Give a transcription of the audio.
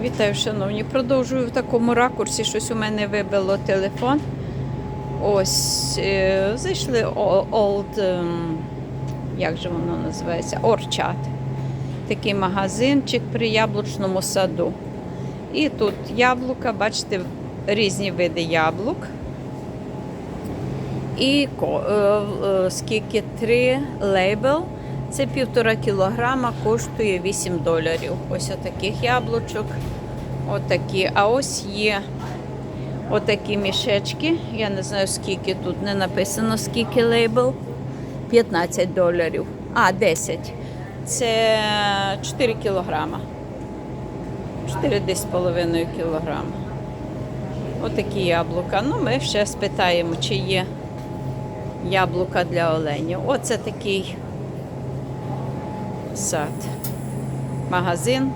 Вітаю, шановні. Продовжую в такому ракурсі. Щось у мене вибило телефон. Ось е, зайшли Old, ем, як же воно називається? Орчат. Такий магазинчик при яблучному саду. І тут яблука, бачите, різні види яблук. І е, е, скільки три лейбл. Це півтора кілограма, коштує 8 доларів. Ось отаких яблучок. Отакі. А ось є отакі мішечки. Я не знаю, скільки тут не написано, скільки лейбл. 15 доларів. А, 10. Це 4 кілограма. 4 десь половиною кілограма. Отакі яблука. Ну, ми ще спитаємо, чи є яблука для оленів. Оце такий сад. Магазин